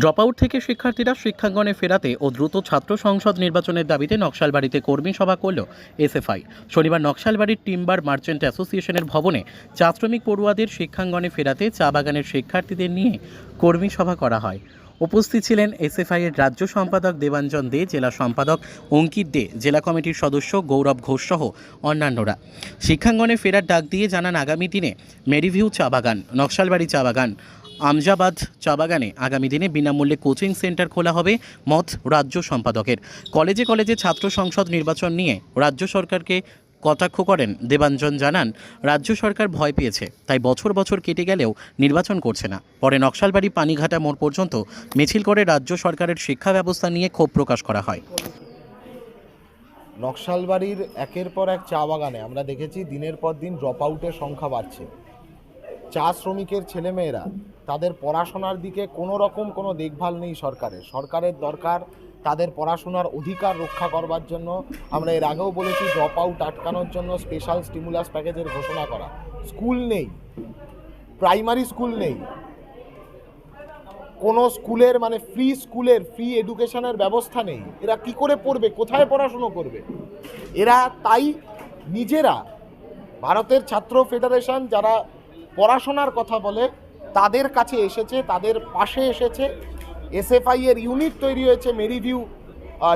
Drop out থেকে শিক্ষার্থীরা শিক্ষাঙ্গনে ফেরাতে ও দ্রুত ছাত্র সংসদ নির্বাচনের দাবিতে নকশালবাড়িতে কর্মী সভা করল এসএফআই। শনিবার নকশালবাড়ির টিম্বার মার্চেন্ট অ্যাসোসিয়েশনের ভবনে চা শ্রমিক পড়ুয়াদের শিক্ষাঙ্গনে ফেরাতে চা বাগানের শিক্ষার্থীদের নিয়ে কর্মী সভা করা হয়। উপস্থিত ছিলেন এসএফআই এর রাজ্য সম্পাদক দেবাঞ্জন দে, জেলা সম্পাদক অঙ্কিত দে, জেলা কমিটির সদস্য গৌরব ঘোষ সহ অন্যান্যরা। শিক্ষাঙ্গনে ফেরার ডাক দিয়ে জানান আগামী দিনে মেরিভিউ চা বাগান, নকশালবাড়ি চা বাগান আমজাবাদ চা বাগানে আগামী দিনে বিনামূল্যে কোচিং সেন্টার খোলা হবে মত রাজ্য সম্পাদকের। কলেজে কলেজে ছাত্র সংসদ নির্বাচন নিয়ে রাজ্য সরকারকে কটাক্ষ করেন দেবাঞ্জন জানান, রাজ্য সরকার ভয় পেয়েছে, তাই বছর বছর কেটে গেলেও নির্বাচন করছে না। পরে নকশালবাড়ি পানিঘাটা মোড় পর্যন্ত মিছিল করে রাজ্য সরকারের শিক্ষা ব্যবস্থা নিয়ে ক্ষোভ প্রকাশ করা হয়। নকশালবাড়ির একের পর এক চা বাগানে আমরা দেখেছি দিনের পর দিন ড্রপ আউটের সংখ্যা বাড়ছে। চা শ্রমিকের ছেলেমেয়েরা তাদের পড়াশোনার দিকে কোনো রকম কোনো দেখভাল নেই সরকারের। সরকারের দরকার তাদের পড়াশোনার অধিকার রক্ষা করবার জন্য। আমরা এর আগেও বলেছি ড্রপ আউট আটকানোর জন্য স্পেশাল স্টিমুলাস প্যাকেজের ঘোষণা করা। স্কুল নেই। প্রাইমারি স্কুল নেই। কোনো স্কুলের মানে ফ্রি স্কুলের ফ্রি এডুকেশনের ব্যবস্থা নেই। এরা কি করে পড়বে? কোথায় পড়াশুনো করবে? এরা তাই নিজেরা ভারতের ছাত্র ফেডারেশন যারা পড়াশোনার কথা বলে তাদের কাছে এসেছে, তাদের পাশে এসেছে। এসএফআই এর ইউনিট তৈরি হয়েছে মেরিভিউ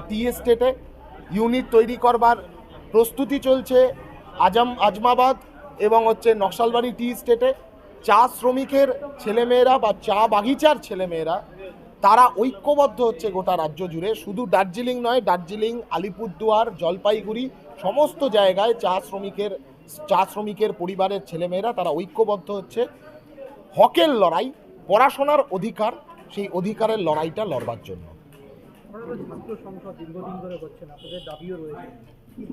টি এস্টেটে ইউনিট তৈরি করবার প্রস্তুতি চলছে আজম, আজমাবাদ এবং হচ্ছে নকশালবাড়ি টি স্টেটে চা শ্রমিকের ছেলেমেয়েরা বা চা বাগিচার ছেলেমেয়েরা, তারা ঐক্যবদ্ধ হচ্ছে গোটা রাজ্য জুড়ে। শুধু দার্জিলিং নয়, দার্জিলিং, আলিপুরদুয়ার, জলপাইগুড়ি, সমস্ত জায়গায় চা শ্রমিকের চা শ্রমিকের পরিবারের ছেলেমেয়েরা তারা ঐক্যবদ্ধ হচ্ছে। হকের লড়াই পড়াশোনার অধিকার সেই অধিকারের লড়াইটা লড়বার জন্য।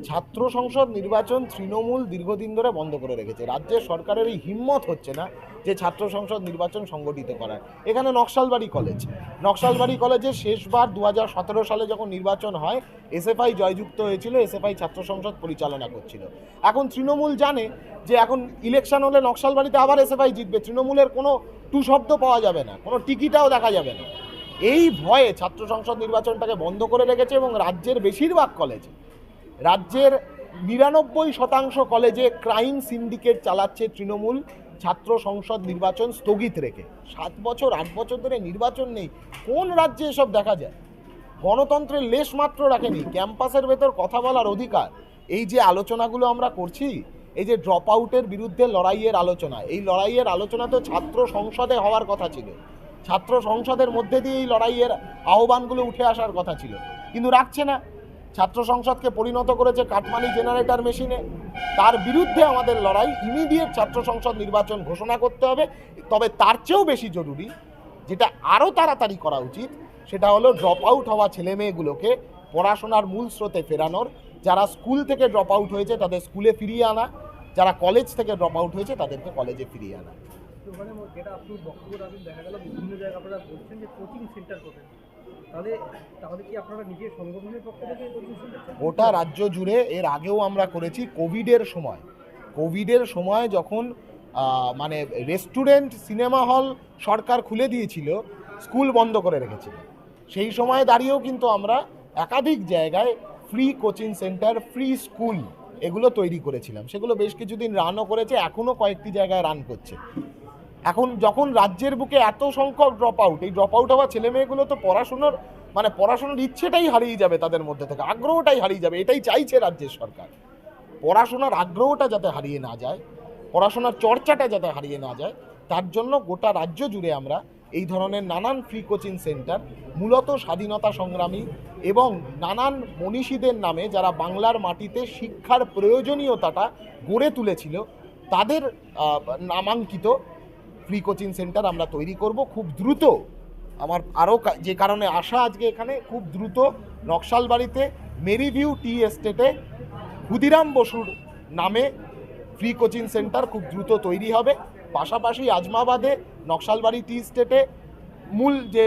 ছাত্র সংসদ নির্বাচন তৃণমূল দীর্ঘদিন ধরে বন্ধ করে রেখেছে। রাজ্যের সরকারের এই হিম্মত হচ্ছে না যে ছাত্র সংসদ নির্বাচন সংগঠিত করার। এখানে নকশালবাড়ি কলেজ। নকশালবাড়ি কলেজে শেষবার দু হাজার সতেরো সালে যখন নির্বাচন হয়, এসএফআই জয়যুক্ত হয়েছিল, এসএফআই ছাত্র সংসদ পরিচালনা করছিল। এখন তৃণমূল জানে যে এখন ইলেকশন হলে নকশালবাড়িতে আবার এসএফআই জিতবে। তৃণমূলের কোনো টু শব্দ পাওয়া যাবে না, কোনো টিকিটাও দেখা যাবে না। এই ভয়ে ছাত্র সংসদ নির্বাচনটাকে বন্ধ করে রেখেছে এবং রাজ্যের বেশিরভাগ কলেজে রাজ্যের নিরানব্বই শতাংশ কলেজে ক্রাইম সিন্ডিকেট চালাচ্ছে তৃণমূল ছাত্র সংসদ নির্বাচন স্থগিত রেখে। সাত বছর, আট বছর ধরে নির্বাচন নেই। কোন রাজ্যে এসব দেখা যায়? গণতন্ত্রের লেশ মাত্র রাখেনি। ক্যাম্পাসের ভেতর কথা বলার অধিকার। এই যে আলোচনাগুলো আমরা করছি, এই যে ড্রপ আউটের বিরুদ্ধে লড়াইয়ের আলোচনা, এই লড়াইয়ের আলোচনা তো ছাত্র সংসদে হওয়ার কথা ছিল। ছাত্র সংসদের মধ্যে দিয়ে এই লড়াইয়ের আহ্বানগুলো উঠে আসার কথা ছিল। কিন্তু রাখছে না। ছাত্র সংসদকে পরিণত করেছে কাটমানি জেনারেটর মেশিনে। তার বিরুদ্ধে আমাদের লড়াই ইমিডিয়েট ছাত্র সংসদ নির্বাচন ঘোষণা করতে হবে। তবে তার চেয়েও বেশি জরুরি, যেটা আরও তাড়াতাড়ি করা উচিত, সেটা হলো ড্রপ আউট হওয়া ছেলে মেয়েগুলোকে পড়াশোনার মূল স্রোতে ফেরানোর। যারা স্কুল থেকে ড্রপ আউট হয়েছে, তাদের স্কুলে ফিরিয়ে আনা। যারা কলেজ থেকে ড্রপ আউট হয়েছে, তাদেরকে কলেজে ফিরিয়ে আনা। গোটা রাজ্য জুড়ে এর আগেও আমরা করেছি কোভিডের সময়। কোভিডের সময় যখন মানে রেস্টুরেন্ট, সিনেমা হল সরকার খুলে দিয়েছিল, স্কুল বন্ধ করে রেখেছিল। সেই সময় দাঁড়িয়েও কিন্তু আমরা একাধিক জায়গায় free coaching centre free school এগুলো তৈরি করেছিলাম। সেগুলো বেশ কিছুদিন রানও করেছে, এখনও কয়েকটি জায়গায় রান করছে। এখন যখন রাজ্যের বুকে এত সংখ্যক ড্রপ আউট এই ড্রপ আউট হওয়া ছেলে মেয়েগুলো তো পড়াশুনোর মানে পড়াশোনার ইচ্ছেটাই হারিয়ে যাবে তাদের মধ্যে থেকে, আগ্রহটাই হারিয়ে যাবে, এটাই চাইছে রাজ্যের সরকার। পড়াশোনার আগ্রহটা যাতে হারিয়ে না যায়, পড়াশোনার চর্চাটা যাতে হারিয়ে না যায়, তার জন্য গোটা রাজ্য জুড়ে আমরা এই ধরনের নানান ফ্রি কোচিং সেন্টার মূলত স্বাধীনতা সংগ্রামী এবং নানান মনীষীদের নামে যারা বাংলার মাটিতে শিক্ষার প্রয়োজনীয়তাটা গড়ে তুলেছিল, তাদের নামাঙ্কিত ফ্রি কোচিং সেন্টার আমরা তৈরি করব খুব দ্রুত। আমার আরও যে কারণে আসা আজকে এখানে খুব দ্রুত নকশাল নকশালবাড়িতে মেরিভিউ টি এস্টেটে ক্ষুদিরাম বসুর নামে ফ্রি কোচিং সেন্টার খুব দ্রুত তৈরি হবে। পাশাপাশি আজমাবাদে নকশালবাড়ি টি স্টেটে মূল যে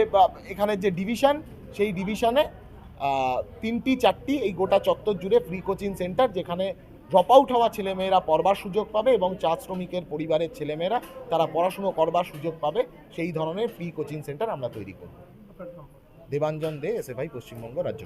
এখানে যে ডিভিশন, সেই ডিভিশনে তিনটি, চারটি এই গোটা চত্বর জুড়ে ফ্রি কোচিং সেন্টার যেখানে ড্রপ আউট হওয়া ছেলেমেয়েরা পড়বার সুযোগ পাবে এবং চা শ্রমিকের পরিবারের ছেলেমেয়েরা তারা পড়াশুনো করবার সুযোগ পাবে সেই ধরনের ফ্রি কোচিং সেন্টার আমরা তৈরি করব। দেবাঞ্জন দে দেবাঞ্জন দে এসএফআই পশ্চিমবঙ্গ রাজ্য